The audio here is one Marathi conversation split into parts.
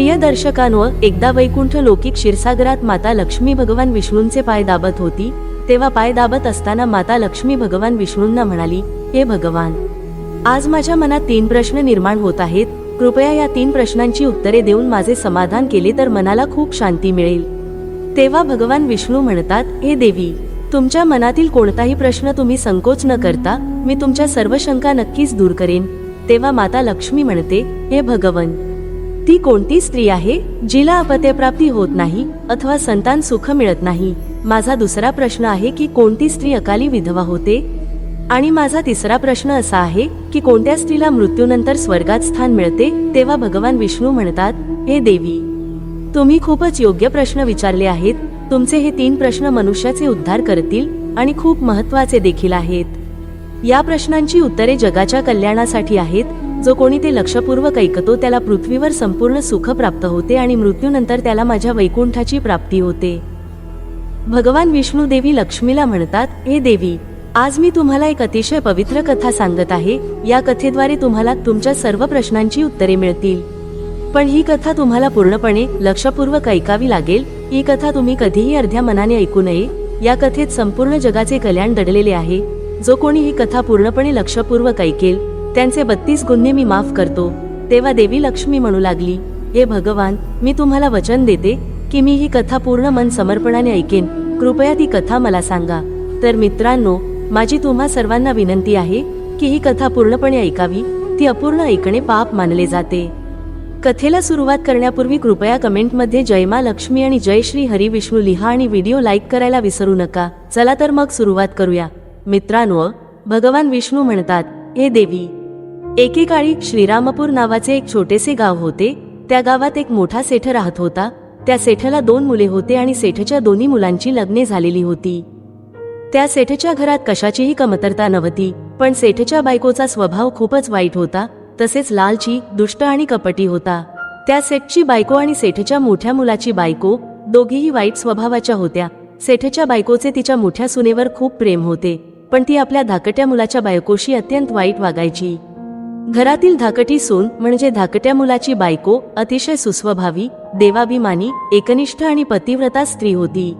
प्रिय दर्शकांव एकदा वैकुंठ लौकिक क्षीरसागरात माता लक्ष्मी भगवान विष्णूंचे पाय दाबत होती तेव्हा पाय दाबत असताना माता लक्ष्मी भगवान विष्णूंना म्हणाली हे भगवान आज माझ्या मनात तीन प्रश्न निर्माण होत आहेत. कृपया या तीन प्रश्नांची उत्तरे देऊन माझे समाधान केले तर मनाला खूप शांती मिळेल. तेव्हा भगवान विष्णू म्हणतात हे देवी तुमच्या मनातील कोणताही प्रश्न तुम्ही संकोच न करता मी तुमच्या सर्व शंका नक्कीच दूर करेन. तेव्हा माता लक्ष्मी म्हणते हे भगवन ती कोणती स्त्री आहे जिला अपत्यप्राप्ती होत नाही अथवा संतान सुख मिळत नाही? माझा दुसरा प्रश्न आहे की कोणती स्त्री अकाली विधवा होते? आणि माझा तिसरा प्रश्न असा आहे की कोणत्या स्त्रीला मृत्यूनंतर स्वर्गात स्थान मिळते तेव्हा भगवान विष्णू म्हणतात हे देवी तुम्ही खूपच योग्य प्रश्न विचारले आहेत. तुमचे हे तीन प्रश्न मनुष्याचे उद्धार करतील आणि खूप महत्त्वाचे देखील आहेत. या प्रश्नांची उत्तरे जगाच्या कल्याणासाठी आहेत. जो कोणी ते लक्षपूर्वक ऐकतो त्याला पृथ्वीवर संपूर्ण सुख प्राप्त होते आणि मृत्यूनंतर त्याला माझ्या वैकुंठाची प्राप्ती होते. भगवान विष्णू देवी लक्ष्मीला म्हणतात हे देवी आज मी तुम्हाला एक अतिशय पवित्र कथा सांगत आहे. या कथेद्वारे तुम्हाला तुमच्या सर्व प्रश्नांची उत्तरे मिळतील. पण ही कथा तुम्हाला पूर्णपणे लक्षपूर्वक ऐकावी लागेल. ही कथा तुम्ही कधीही अर्ध्या मनाने ऐकू नये. या कथेत संपूर्ण जगाचे कल्याण दडलेले आहे. जो कोणी ही कथा पूर्णपणे लक्षपूर्वक ऐकेल त्यांचे बत्तीस गुन्हे मी माफ करतो. तेव्हा देवी लक्ष्मी म्हणू लागली हे भगवान मी तुम्हाला वचन देते की मी ही कथा पूर्ण मन समर्पणाने ऐकेन. कृपया ती कथा मला सांगा. तर मित्रांनो माझी तुम्हा सर्वांना विनंती आहे की ही कथा पूर्णपणे ऐकावी. ती अपूर्ण ऐकणे पाप मानले जाते. कथेला सुरुवात करण्यापूर्वी कृपया कमेंटमध्ये जय मा लक्ष्मी आणि जय श्री हरी विष्णू लिहा आणि व्हिडिओ लाईक करायला विसरू नका. चला तर मग सुरुवात करूया. मित्रांनो भगवान विष्णू म्हणतात हे देवी एकेकाळी श्रीरामपूर नावाचे एक छोटेसे गाव होते. त्या गावात एक मोठा सेठ राहत होता. त्या सेठला दोन मुले होते आणि सेठच्या दोन्ही मुलांची लग्ने झालेली होती. त्या सेठच्या घरात कशाचीही कमतरता नव्हती पण सेठच्या बायकोचा स्वभाव खूपच वाईट होता. तसेच लालची दुष्ट आणि कपटी होता. त्या सेठची बायको आणि सेठच्या मोठ्या मुलाची बायको दोघीही वाईट स्वभावाच्या होत्या. सेठच्या बायकोचे तिच्या मोठ्या सुनेवर खूप प्रेम होते. पण ती आपल्या धाकट्या मुलाच्या बायकोशी अत्यंत वाईट वागायची. घरातील धाकटी सून म्हणजे धाकट्या मुलाची बायको अतिशय सुस्वभावी देवाभिमानी एकनिष्ठ आणि पतिव्रता स्त्री होती.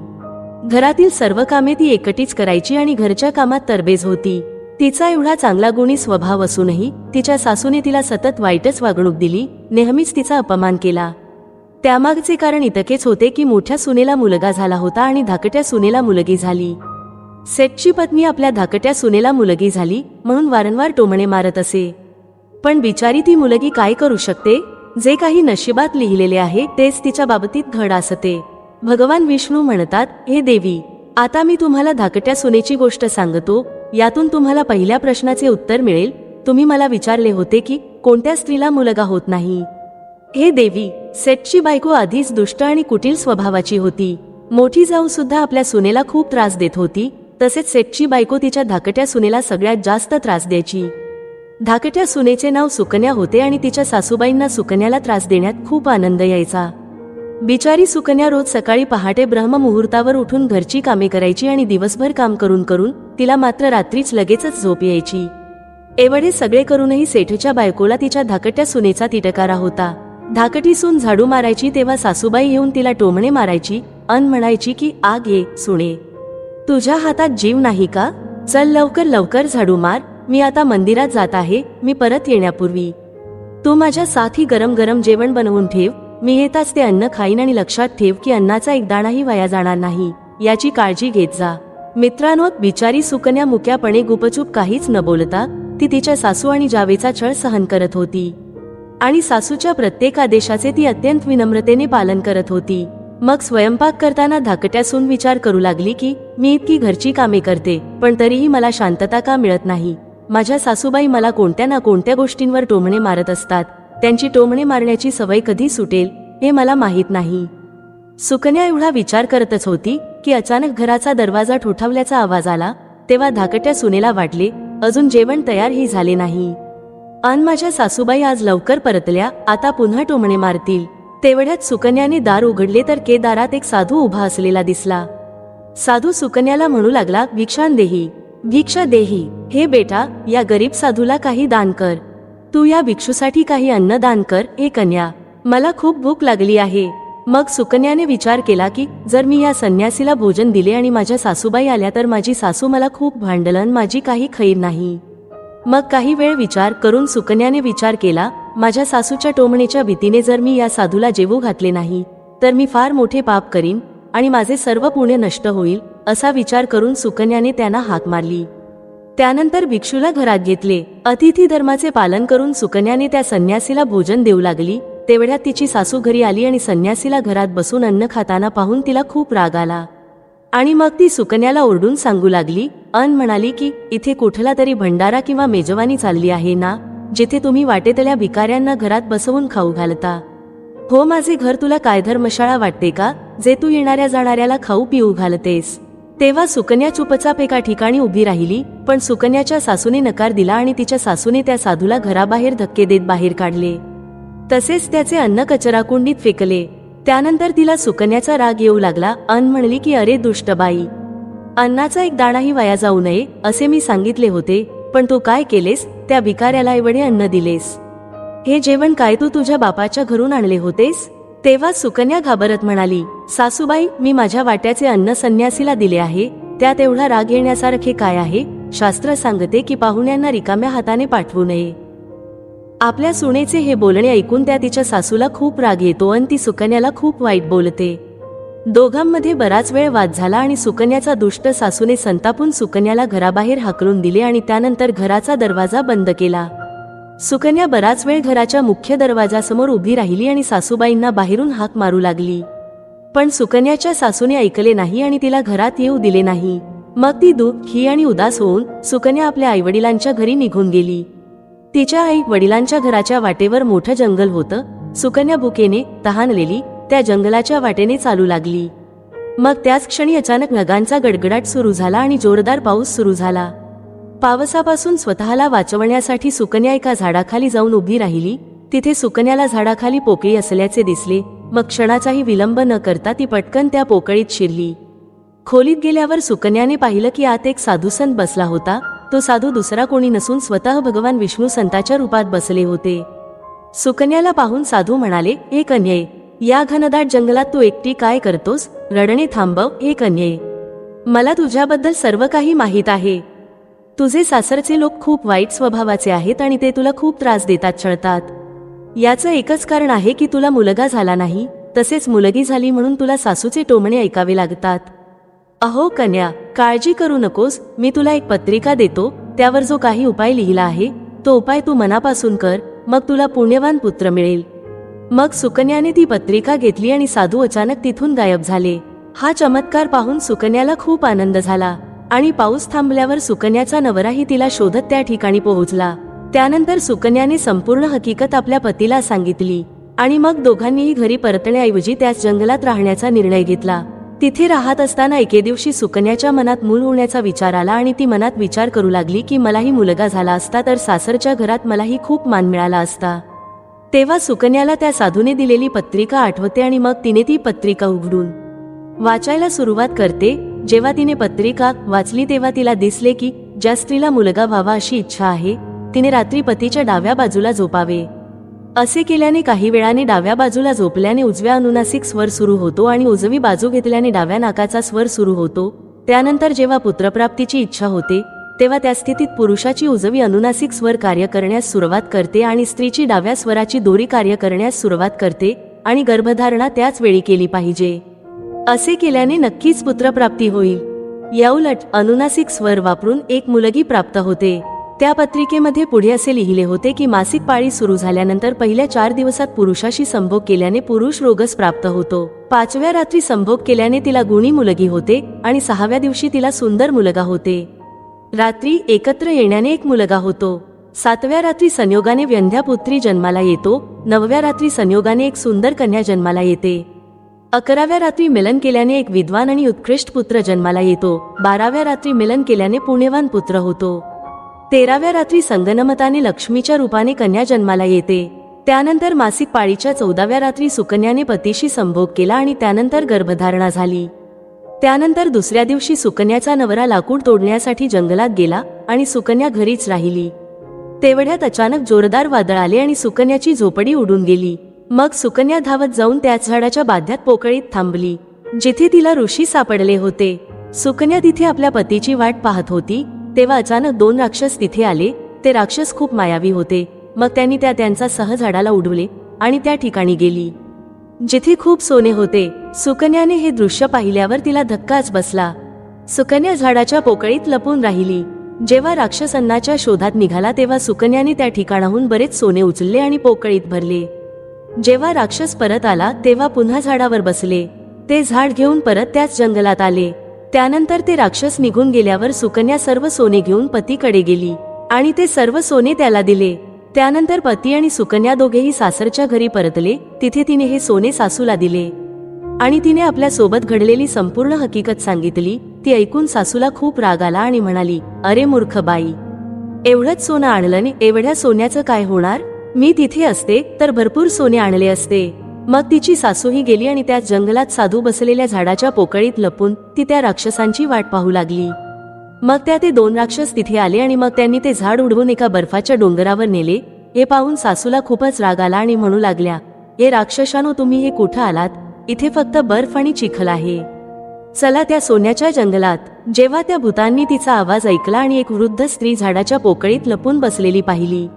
घरातील सर्व कामे ती एकटीच करायची आणि घरच्या कामात तरबेज होती. तिचा एवढा चांगला गुणी स्वभाव असूनही तिच्या सासूने तिला सतत वाईटच वागणूक दिली नेहमीच तिचा अपमान केला. त्यामागचे कारण इतकेच होते की मोठ्या सुनेला मुलगा झाला होता आणि धाकट्या सुनेला मुलगी झाली. सेटची पत्नी आपल्या धाकट्या सुनेला मुलगी झाली म्हणून वारंवार टोमणे मारत असे. पण बिचारी ती मुलगी काय करू शकते? जे काही नशिबात लिहिलेले आहे तेच तिच्या बाबतीत घड असते. भगवान विष्णू म्हणतात हे देवी आता मी तुम्हाला धाकट्या सुनेची गोष्ट सांगतो. यातून तुम्हाला पहिल्या प्रश्नाचे उत्तर मिळेल. तुम्ही मला विचारले होते की कोणत्या स्त्रीला मुलगा होत नाही? हे देवी सेटची बायको आधीच दुष्ट आणि कुटील स्वभावाची होती. मोठी जाऊ सुद्धा आपल्या सुनेला खूप त्रास देत होती. तसेच सेठची बायको तिच्या धाकट्या सुनेला सगळ्यात जास्त त्रास द्यायची. धाकट्या सुनेचे नाव सुकन्या होते आणि तिच्या सासूबाईंना सुकन्याला त्रास देण्यात खूप आनंद यायचा. बिचारी सुकन्या रोज सकाळी पहाटे ब्रह्ममुहूर्तावर उठून घरची कामे करायची आणि दिवसभर काम करून करून तिला मात्र रात्रीच लगेचच झोप यायची. एवढे सगळे करूनही सेठच्या बायकोला तिच्या धाकट्या सुनेचा तिटकारा होता. धाकटी सून झाडू मारायची तेव्हा सासूबाई येऊन तिला टोमणे मारायची अन म्हणायची की आग ये सुने. तुझ्या हातात जीव नाही का? चल लवकर लवकर झाडू मार. मी आता मंदिरात जात आहे. मी परत येण्यापूर्वी. तू माझ्या साथी गरम गरम जेवण बनवून ठेव. मी येताच ते अन्न खाईन आणि लक्षात ठेव की अन्नाचा एक दाणाही वाया जाणार नाही. याची काळजी घेत जा. मित्रांनो बिचारी सुकन्या मुक्यापणे गुपचूप काहीच न बोलता ती तिच्या सासू आणि जावेचा छळ सहन करत होती. आणि सासूच्या प्रत्येक आदेशाचे ती अत्यंत विनम्रतेने पालन करत होती. मग स्वयंपाक करताना धाकट्यासून विचार करू लागली की मी इतकी घरची कामे करते पण तरीही मला शांतता का मिळत नाही? माझ्या सासूबाई मला कोणत्या ना कोणत्या गोष्टींवर टोमणे मारत असतात. त्यांची टोमणे मारण्याची सवय कधी सुटेल हे मला माहीत नाही. सुकन्या एवढा विचार करतच होती की अचानक घराचा दरवाजा ठोठावल्याचा आवाज आला तेव्हा धाकट्या सुनेला वाटले अजून जेवण तयारही झाले नाही. अन माझ्या सासूबाई आज लवकर परतल्या आता पुन्हा टोमणे मारतील. तेवढ्यात सुकन्याने दार उघडले तर केदारात एक साधू उभा असलेला दिसला. साधू सुकन्याला म्हणू लागला भिक्षान देही भिक्षा देही. हे बेटा या गरीब साधूला काही दान कर. तू या भिक्षूसाठी काही अन्न दान कर हे कन्या. मला खूप भूक लागली आहे. मग सुकन्याने विचार केला की जर मी या संन्यासीला भोजन दिले आणि माझ्या सासूबाई आल्या तर माझी सासू मला खूप भांडलन माझी काही खैर नाही. मग काही वेळ विचार करून सुकन्याने विचार केला माझ्या सासूच्या टोमणेच्या भीतीने जर मी या साधूला जेवू घातले नाही तर मी फार मोठे पाप करीन आणि माझे सर्व पुण्य नष्ट होईल असा विचार करून सुकन्याने त्यांना हाक मारली. त्यानंतर भिक्षूला घरात घेतले. अतिथी धर्माचे पालन करून सुकन्याने त्या संन्यासीला भोजन देऊ लागली. तेवढ्यात तिची सासू घरी आली आणि संन्यासीला घरात बसून अन्न खाताना पाहून तिला खूप राग आला. आणि मग ती सुकन्याला ओरडून सांगू लागली. अन म्हणाली की इथे कुठला तरी भंडारा किंवा मेजवानी चालली आहे ना? जिथे तुम्ही वाटेतल्या भिकाऱ्यांना घरात बसवून खाऊ घालता. हो माझे घर तुला काय धर्मशाळा वाटते का? जे तू येणाऱ्या जाणाऱ्याला खाऊ पिऊ घालतेस. तेव्हा सुकन्या चुपचाप एका ठिकाणी उभी राहिली पण सुकन्याच्या सासूने नकार दिला आणि तिच्या सासूने त्या साधूला घराबाहेर धक्के देत बाहेर काढले. तसेच त्याचे अन्न कचराकुंडीत फेकले. त्यानंतर तिला सुकन्याचा राग येऊ लागला अन म्हणली की अरे दुष्टबाई अन्नाचा एक दाणाही वाया जाऊ नये असे मी सांगितले होते. पण तू काय केलेस? त्या भिकाऱ्याला एवढे अन्न दिलेस. हे जेवण काय तू तुझ्या बापाच्या घरून आणले होतेस? तेव्हा सुकन्या घाबरत म्हणाली सासूबाई मी माझ्या वाट्याचे अन्न संन्यासीला दिले आहे. त्यात एवढा राग येण्यासारखे काय आहे? शास्त्र सांगते की पाहुण्यांना रिकाम्या हाताने पाठवू नये. आपल्या सुनेचे हे बोलणे ऐकून त्या तिच्या सासूला खूप राग येतो आणि ती सुकन्याला खूप वाईट बोलते. दोघांमध्ये बराच वेळ वाद झाला आणि सुकन्याचा दुष्ट सासूने संतापून सुकन्याला घराबाहेर हाकलून दिले आणि त्यानंतर घराचा दरवाजा बंद केला. सुकन्या बराच वेळ घराच्या मुख्य दरवाजासमोर उभी राहिली आणि सासूबाईंना बाहेरून हाक मारू लागली. पण सुकन्याच्या सासूने ऐकले नाही आणि तिला घरात येऊ दिले नाही. मग ती दुःखी आणि उदास होऊन सुकन्या आपल्या आईवडिलांच्या घरी निघून गेली. तिच्या आई वडिलांच्या घराच्या वाटेवर मोठं जंगल होतं. सुकन्या भुकेने तहानलेली त्या जंगलाच्या वाटेने चालू लागली. मग त्याच क्षणी अचानक नगांचा गडगडाट सुरू झाला आणि जोरदार पाऊस सुरू झाला. पावसापासून स्वतःला वाचवण्यासाठी सुकन्या एका झाडाखाली जाऊन उभी राहिली. तिथे सुकन्याला झाडाखाली पोकळी असल्याचे दिसले. मग क्षणाचाही विलंब न करता ती पटकन त्या पोकळीत शिरली. खोलीत गेल्यावर सुकन्याने पाहिलं की आत एक साधू संत बसला होता. तो साधू दुसरा कोणी नसून स्वतः भगवान विष्णू संताच्या रूपात बसले होते. सुकन्याला पाहून साधू म्हणाले हे अन्याय या घनदाट जंगलात तू एकटी काय करतोस? रडणे थांबव हे कन्ये मला तुझ्याबद्दल सर्व काही माहीत आहे. तुझे सासरचे लोक खूप वाईट स्वभावाचे आहेत आणि ते तुला खूप त्रास देतात छळतात. याचं एकच कारण आहे की तुला मुलगा झाला नाही तसेच मुलगी झाली म्हणून तुला सासूचे टोमणे ऐकावे लागतात. अहो कन्या काळजी करू नकोस मी तुला एक पत्रिका देतो त्यावर जो काही उपाय लिहिला आहे तो उपाय तू मनापासून कर मग तुला पुण्यवान पुत्र मिळेल. मग सुकन्याने ती पत्रिका घेतली आणि साधू अचानक तिथून गायब झाले. हा चमत्कार पाहून सुकन्याला खूप आनंद झाला आणि पाऊस थांबल्यावर सुकन्याचा नवराही तिला शोधत त्या ठिकाणी पोहोचला. त्यानंतर सुकन्याने संपूर्ण हकीकत आपल्या पतीला सांगितली आणि मग दोघांनीही घरी परतण्याऐवजी त्याच जंगलात राहण्याचा निर्णय घेतला. तिथे राहत असताना एके दिवशी सुकन्याच्या मनात मूल होण्याचा विचार आला आणि ती मनात विचार करू लागली की मलाही मुलगा झाला असता तर सासरच्या घरात मलाही खूप मान मिळाला असता. तेव्हा सुकन्याला त्या साधूने दिलेली पत्रिका आठवते आणि मग तिने ती पत्रिका उघडून वाचायला सुरुवात करते. जेव्हा तिने पत्रिका वाचली तेव्हा तिला दिसले की ज्या स्त्रीला मुलगा व्हावा अशी इच्छा आहे तिने रात्री पतीच्या डाव्या बाजूला झोपावे. असे केल्याने काही वेळाने डाव्या बाजूला झोपल्याने उजव्या अनुनासिक स्वर सुरू होतो आणि उजवी बाजू घेतल्याने डाव्या नाकाचा स्वर सुरू होतो. त्यानंतर जेव्हा पुत्रप्राप्तीची इच्छा होते तेव्हा त्या स्थितीत पुरुषाची उजवी अनुनासिक स्वर कार्य करण्यास सुरुवात करते आणि स्त्रीची डाव्या स्वराची दोरी कार्य करण्यास सुरुवात करते आणि गर्भधारणा त्याच वेळी केली पाहिजे. असे केल्याने नक्कीच पुत्रप्राप्ती होईल. याउलट अनुनासिक स्वर वापरून एक मुलगी प्राप्त होते. त्या पत्रिकेमध्ये पुढे असे लिहिले होते की मासिक पाळी सुरू झाल्यानंतर पहिल्या चार दिवसात पुरुषाशी संभोग केल्याने पुरुष रोगस प्राप्त होतो. पाचव्या रात्री संभोग केल्याने तिला गुणी मुलगी होते आणि सहाव्या दिवशी तिला सुंदर मुलगा होते. रात्री एकत्र येण्याने एक मुलगा होतो. सातव्या रात्री संयोगाने व्यंध्यापुत्री जन्माला येतो नवव्या रात्री संयोगाने एक सुंदर कन्या जन्माला येते. अकराव्या रात्री मिलन केल्याने एक विद्वान आणि उत्कृष्ट पुत्र जन्माला येतो बाराव्या रात्री मिलन केल्याने पुण्यवान पुत्र होतो. तेराव्या रात्री संगनमताने लक्ष्मीच्या रूपाने कन्या जन्माला येते. त्यानंतर मासिक पाळीच्या चौदाव्या रात्री सुकन्याने पतीशी संभोग केला आणि त्यानंतर गर्भधारणा झाली. त्यानंतर दुसऱ्या दिवशी सुकन्याचा नवरा लाकूड तोडण्यासाठी जंगलात गेला आणि सुकन्या घरीच राहिली. तेवढ्यात अचानक जोरदार वादळ आले आणि सुकन्याची झोपडी उडून गेली. मग सुकन्या धावत जाऊन त्याच झाडाच्या बाध्यात पोकळीत थांबली. जिथे तिला ऋषी सापडले होते. सुकन्या तिथे आपल्या पतीची वाट पाहत होती. तेव्हा अचानक दोन राक्षस तिथे आले. ते राक्षस खूप मायावी होते. मग त्यांनी त्या त्यांचा सह झाडाला उडवले आणि त्या ठिकाणी गेली. जिथे खूप सोने होते सुकन्याने हे दृश्य पाहिल्यावर तिला धक्काच बसला. सुकन्या झाडाच्या पोकळीत लपून राहिली. जेव्हा राक्षस अन्नाच्या शोधात निघाला तेव्हा सुकन्याने त्या ठिकाणाहून बरेच सोने उचलले आणि पोकळीत भरले. जेव्हा राक्षस परत आला तेव्हा पुन्हा झाडावर बसले. ते झाड घेऊन परत त्याच जंगलात आले. त्यानंतर ते राक्षस निघून गेल्यावर सुकन्या सर्व सोने घेऊन पतीकडे गेली आणि ते सर्व सोने त्याला दिले. त्यानंतर पती आणि सुकन्या दोघेही सासरच्या घरी परतले. तिथे तिने हे सोने सासूला दिले. आणि तिने आपल्यासोबत घडलेली संपूर्ण हकीकत सांगितली. ती ऐकून सासूला खूप राग आला आणि म्हणाली अरे मूर्ख बाई एवढंच सोनं आणलं ने एवढ्या सोन्याचं काय होणार? मी तिथे असते तर भरपूर सोने आणले असते. मग तिची सासूही गेली आणि त्या जंगलात साधू बसलेल्या झाडाच्या पोकळीत लपून ती त्या राक्षसांची वाट पाहू लागली. मग त्या ते दोन राक्षस तिथे आले आणि मग त्यांनी ते झाड उडवून एका बर्फाच्या डोंगरावर नेले. हे पाहून सासूला खूपच राग आला आणि म्हणू लागल्या हे राक्षसानो तुम्ही हे कुठं आलात? इथे फक्त बर्फ आणि चिखल आहे. चला त्या सोन्याच्या जंगलात. जेव्हा त्या भूतांनी तिचा आवाज ऐकला आणि एक वृद्ध स्त्री झाडाच्या पोकळीत लपून बसलेली पाहिली.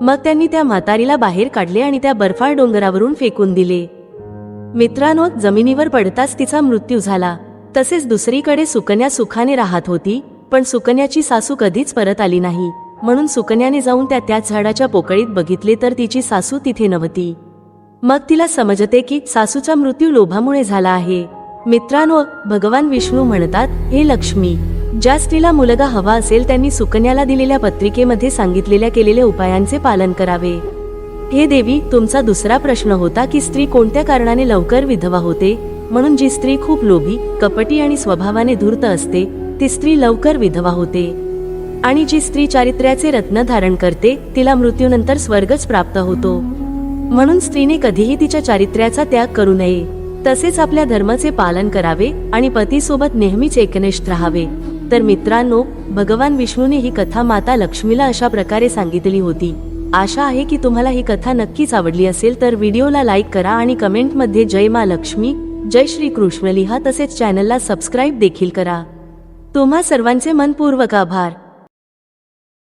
मग त्यांनी त्या म्हातारीला बाहेर काढले आणि त्या बर्फाळ डोंगरावरून फेकून दिले. मित्रांनो जमिनीवर पडताच तिचा मृत्यू झाला. तसेच दुसरीकडे सुकन्या सुखाने राहत होती. पण सुकन्याची सासू कधीच परत आली नाही. म्हणून सुकन्याने जाऊन त्या त्याच झाडाच्या पोकळीत बघितले तर तिची सासू तिथे नव्हती. मग तिला समजते की सासूचा मृत्यू लोभामुळे झाला आहे. मित्रांनो भगवान विष्णू म्हणतात हे लक्ष्मी ज्या स्त्रीला मुलगा हवा असेल त्यांनी सुकन्याला दिलेल्या पत्रिकेमध्ये सांगितलेल्या केलेल्या उपायांचे पालन करावे. हे देवी तुमचा दुसरा प्रश्न होता की स्त्री कोणत्या कारणाने लवकर विधवा होते? म्हणून जी स्त्री खूप लोभी कपटी आणि स्वभावाने धूर्त असते ती स्त्री लवकर विधवा होते. आणि जी स्त्री चारित्र्याचे रत्न धारण करते तिला मृत्यूनंतर स्वर्गच प्राप्त होतो. म्हणून स्त्रीने कधीही तिच्या चारित्र्याचा त्याग करू नये. तसेच आपल्या धर्माचे पालन करावे आणि पतीसोबत नेहमीच एकनिष्ठ राहावे. तर मित्रांनो भगवान विष्णूने ही कथा माता लक्ष्मीला अशा प्रकारे सांगितली होती. आशा आहे की तुम्हाला ही कथा नक्कीच आवडली असेल तर व्हिडिओला लाईक करा आणि कमेंटमध्ये जय मा लक्ष्मी जय श्री कृष्ण लिहा तसेच चॅनलला सबस्क्राईब देखील करा. तुम्हा सर्वांचे मनपूर्वक आभार.